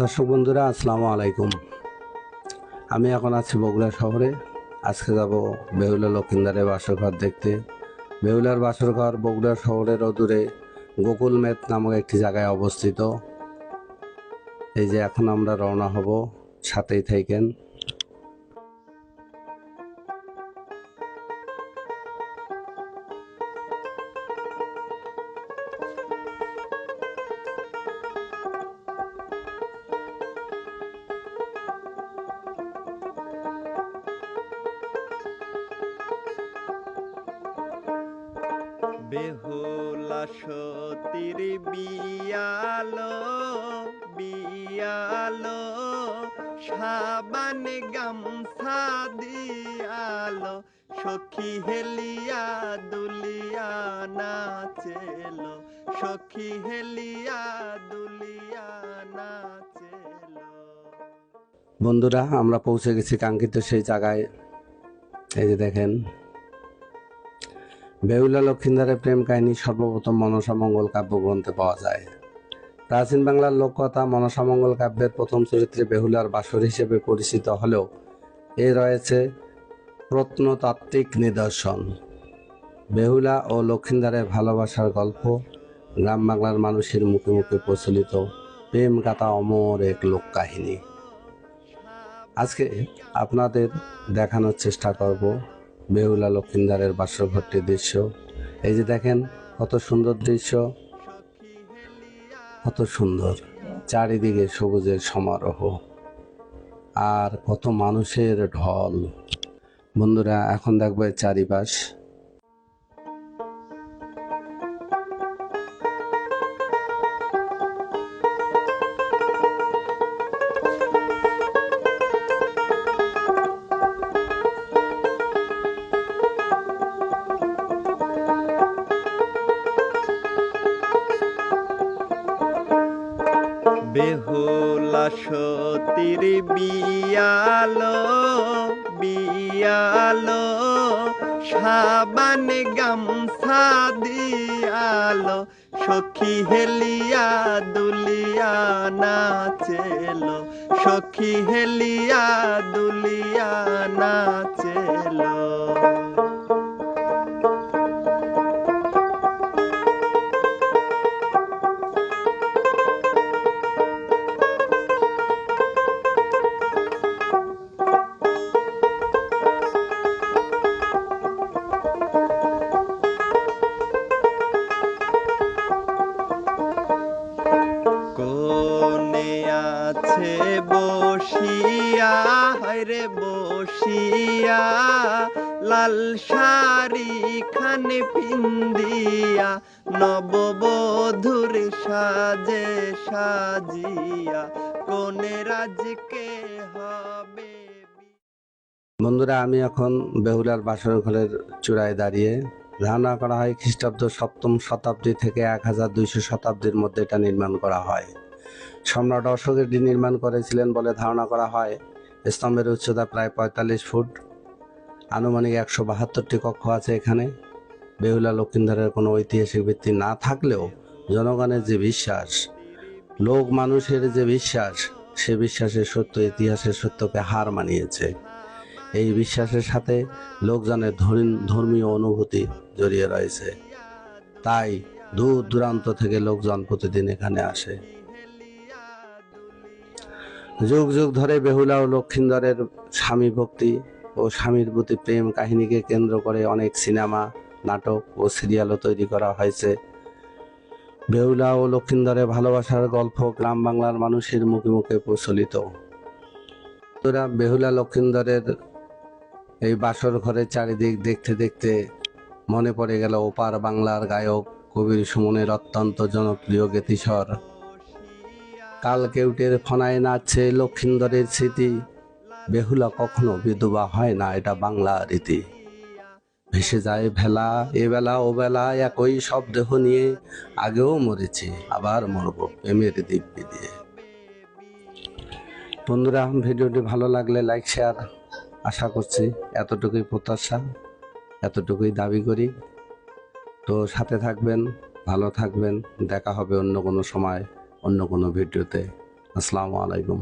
দর্শক বন্ধুরা, আসসালামু আলাইকুম। আমি এখন আছি বগুড়া শহরে। আজকে যাব বেহুলা লক্ষিন্দারের বাসরঘর দেখতে। বেহুলার বাসরঘর বগুড়া শহরের অদূরে গোকুল মেদ নামক একটি জায়গায় অবস্থিত। এই যে এখন আমরা রওনা হব সাথেই থাকেন বেহুলা সতীর বিয়ালো বিয়ালো সাবান গামছা দিয়ালো, সখী হেলিয়া দুলিয়া নাচেলো, সখী হেলিয়া দুলিয়া নাচেলো। বন্ধুরা, আমরা পৌঁছে গেছি কাঙ্ক্ষিত সেই জায়গায়। এই যে দেখেন বেহুলা লক্ষিন্দারের প্রেম কাহিনী সর্বপ্রথম মনসামঙ্গল কাব্যগ্রন্থে পাওয়া যায়। প্রাচীন বাংলার লোককথা মনসামঙ্গল কাব্যের প্রথম চরিত্রে বেহুলার বাসর হিসেবে পরিচিত হলেও এ রয়েছে প্রত্নতাত্ত্বিক নিদর্শন। বেহুলা ও লক্ষিন্দারের ভালোবাসার গল্প গ্রাম বাংলার মানুষের মুখে মুখে প্রচলিত প্রেম গাথা অমর এক লোক কাহিনী আজকে আপনাদের দেখানোর চেষ্টা করব বেহুলা লক্ষিন্দারের বাসরঘরটির দৃশ্য। এই যে দেখেন, কত সুন্দর দৃশ্য। কত সুন্দর, চারিদিকে সবুজের সমারোহ। আর কত মানুষের ঢল। বন্ধুরা, এখন দেখব চারিপাশ। বেহুলা সতীর বিয়ালো বিয়ালো, সাবান গামছা দিয়ালো, সখী হেলিয়া দুলিয়া নাচেলো, সখী হেলিয়া দুলিয়া নাচেলো। আছে বসিয়া হরে বসিয়া, লাল শাড়ি খান পিন্দিয়া নববধুর সাজে সাজিয়া, কোনে রাজকে হবে বন্ধুরা, আমি এখন বেহুলার বাসর ঘরের চূড়ায় দাঁড়িয়ে ধারণা করা হয় খ্রিস্টাব্দ সপ্তম শতাব্দী থেকে এক হাজার দুইশো শতাব্দীর মধ্যে এটা নির্মাণ করা হয়। সম্রাট অশোক এটি নির্মাণ করেছিলেন বলে ধারণা করা হয়। স্তম্ভের উচ্চতা প্রায় পঁয়তাল্লিশ ফুট। আনুমানিক একশো বাহাত্তরটি কক্ষ আছে এখানে। বেহুলা লক্ষিন্দারের কোনো ঐতিহাসিক ভিত্তি না থাকলেও জনগণের যে বিশ্বাস, লোক মানুষের যে বিশ্বাস, সে বিশ্বাসের সত্য, ইতিহাসের সত্যকে হার মানিয়েছে। এই বিশ্বাসের সাথে লোকজনের ধর্মীয় অনুভূতি জড়িয়ে রয়েছে। তাই দূর দূরান্ত থেকে লোকজন প্রতিদিন এখানে আসে। যুগ যুগ ধরে বেহুলা ও লক্ষিন্দরের স্বামী ভক্তি ও স্বামীর প্রতি প্রেম কাহিনীকে কেন্দ্র করে অনেক সিনেমা, নাটক ও সিরিয়ালও তৈরি করা হয়েছে। বেহুলা ও লক্ষিন্দরের ভালোবাসার গল্প গ্রাম বাংলার মানুষের মুখে মুখে প্রচলিত। বেহুলা লক্ষিন্দরের এই বাসর ঘরের চারিদিক দেখতে দেখতে মনে পড়ে গেল ওপার বাংলার গায়ক কবির সুমনের অত্যন্ত জনপ্রিয় গীতিস্বর। কাল কেউটের ফনায় নাচছে লক্ষিন্দরের স্মৃতি। বেহুলা কখনো বিধবা হয় না, এটা বাংলা রীতি। ভেসে যায় ভেলা, এ বেলা ও বেলা একই সব দেহ নিয়ে আগেও মরেছি, আবার মরব প্রেমের দিব্যি দিয়ে। বন্ধুরা, ভিডিওটি ভালো লাগলে লাইক শেয়ার আশা করছি এতটুকুই প্রত্যাশা, এতটুকুই দাবি করি। তো সাথে থাকবেন, ভালো থাকবেন, দেখা হবে অন্য কোনো সময়। অন্য কোনো ভিডিওতে। আসসালামু আলাইকুম।